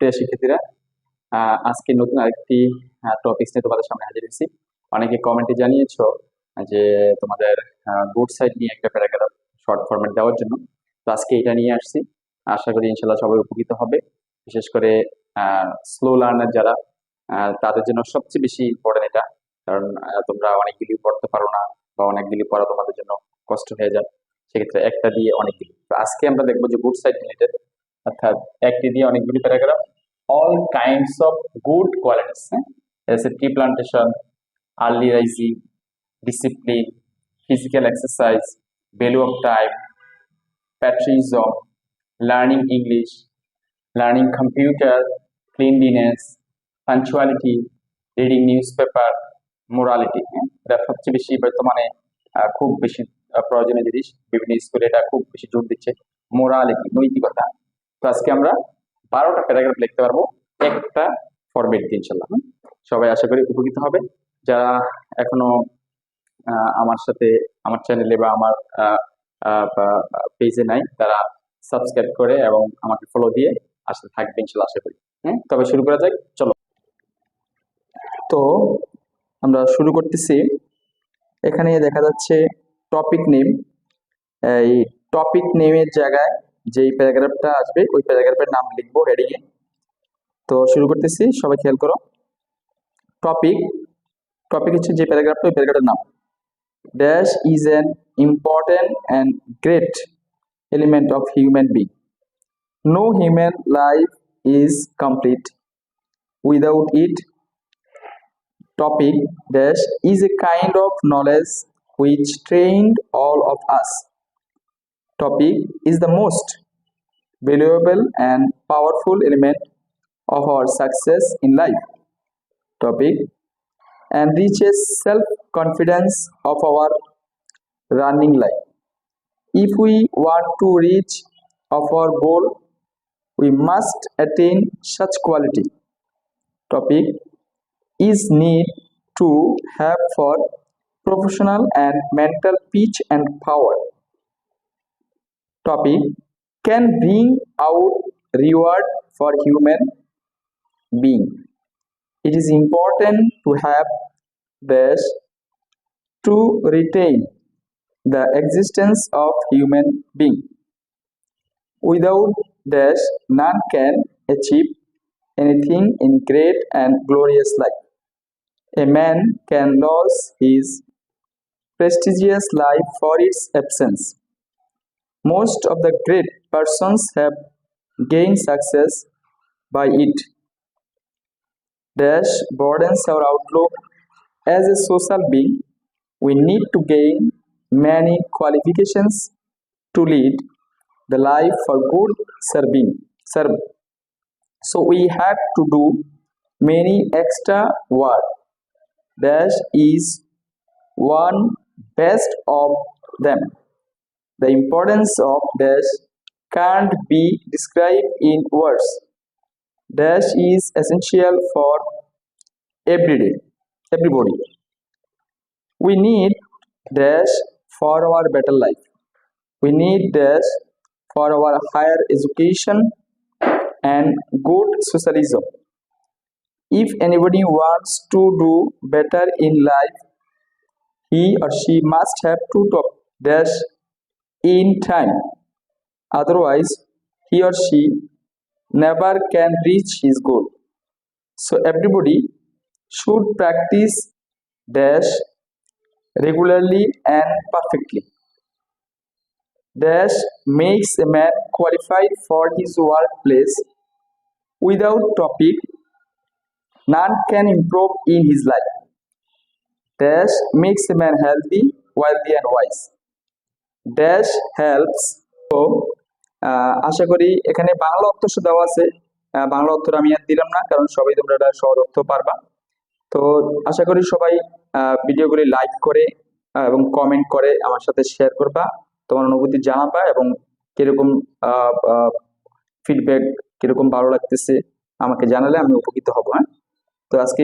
প্রিয় শিক্ষার্থীরা আজকে নতুন আরেকটি টপিক নিয়ে তোমাদের সামনে হাজির হয়েছি। অনেকে কমেন্টে জানিয়েছো যে তোমাদের গুড সাইড নিয়ে একটা প্যারাগ্রাফ শর্ট ফরম্যাট দেওয়ার জন্য। তো আজকে এটা নিয়ে আসছি। আশা করি ইনশাল্লাহ সবাই উপকৃত হবে। বিশেষ করে স্লো লার্নার যারা তাদের জন্য সবচেয়ে বেশি ইম্পর্টেন্ট এটা। কারণ তোমরা অনেকগুলি পড়তে পারো না বা অনেকগুলি পড়া তোমাদের জন্য কষ্ট হয়ে যায়। সেক্ষেত্রে একটা দিয়ে অনেকগুলি। আজকে আমরা দেখব যে গুড সাইড রিলেটেড অর্থাৎ একটি দিয়ে অনেকগুলি paragraph all kinds of good qualities হ্যাঁ? Tea plantation early rising discipline physical exercise value of time patriotism learning English learning computer cleanliness punctuality reading newspaper morality হ্যাঁ? এটা সবচেয়ে বেশি বর্তমানে খুব বেশি প্রয়োজনীয় জিনিস। বিভিন্ন স্কুলে এটা খুব বেশি জোর দিচ্ছে। মোরালিটি নৈতিকতা। আজকে আমরা বারোটা প্যারাগ্রাফ লিখতে পারব। একটা ফরম্যাট দিয়ে ইনশাল্লাহ সবাই আশা করি উপকৃত হবে। যারা এখনও আমার সাথে, আমার চ্যানেলে বা আমার পেজে নাই, তারা সাবস্ক্রাইব করে এবং আমাকে ফলো দিয়ে আসতে থাকবে ইনশাল্লাহ আশা করি। হ্যাঁ তবে শুরু করা যাক, চলো। তো আমরা শুরু করতেছি। এখানে দেখা যাচ্ছে টপিক নেম এই টপিক নেমের জায়গায় যেই প্যারাগ্রাফটা আসবে, ওই প্যারাগ্রাফের নাম লিখব হেডিং এ। তো শুরু করতেছি, সবাই খেয়াল করো। টপিক টপিক হচ্ছে যে প্যারাগ্রাফটা, ওই প্যারাগ্রাফের নাম। Dash is an important and great element of human being no human life is complete without it topic, dash, is a kind of knowledge which trained all of us. Topic is the most valuable and powerful element of our success in life. Topic and reaches self confidence of our running life. If we want to reach of our goal we must attain such quality. Topic is need to have for professional and mental pitch and power. Topic can bring out reward for human being. It is important to have this to retain the existence of human being. Without this, none can achieve anything in great and glorious life. A man can lose his prestigious life for its absence. Most of the great persons have gained success by it. Dash broadens our outlook as a social being. We need to gain many qualifications to lead the life for good serving. Serve. So we have to do many extra work. Dash is one best of them. The importance of dash can't be described in words. Dash is essential for everyday, everybody. We need dash for our better life. We need dash for our higher education and good socialism. If anybody wants to do better in life, he or she must have to top dash in time. Otherwise, he or she never can reach his goal. So everybody should practice dash regularly and perfectly. Dash makes a man qualified for his workplace. Without topic, none can improve in his life. Dash makes a man healthy, wealthy, and wise. Dash helps. ও আশা করি এখানে বাংলা অর্থ দেওয়া আছে। বাংলা অর্থ আমি আর দিলাম না, কারণ সবাই তোমরা এটা সহজ অর্থ পারবা। তো, আশা করি সবাই ভিডিওগুলি লাইক করে এবং কমেন্ট করে আমার সাথে শেয়ার করবা, তোমার অনুভূতি জানাবা এবং কীরকম ফিডব্যাক কীরকম ভালো লাগতেছে আমাকে জানালে আমি উপকৃত হব হ্যাঁ? তো আজকে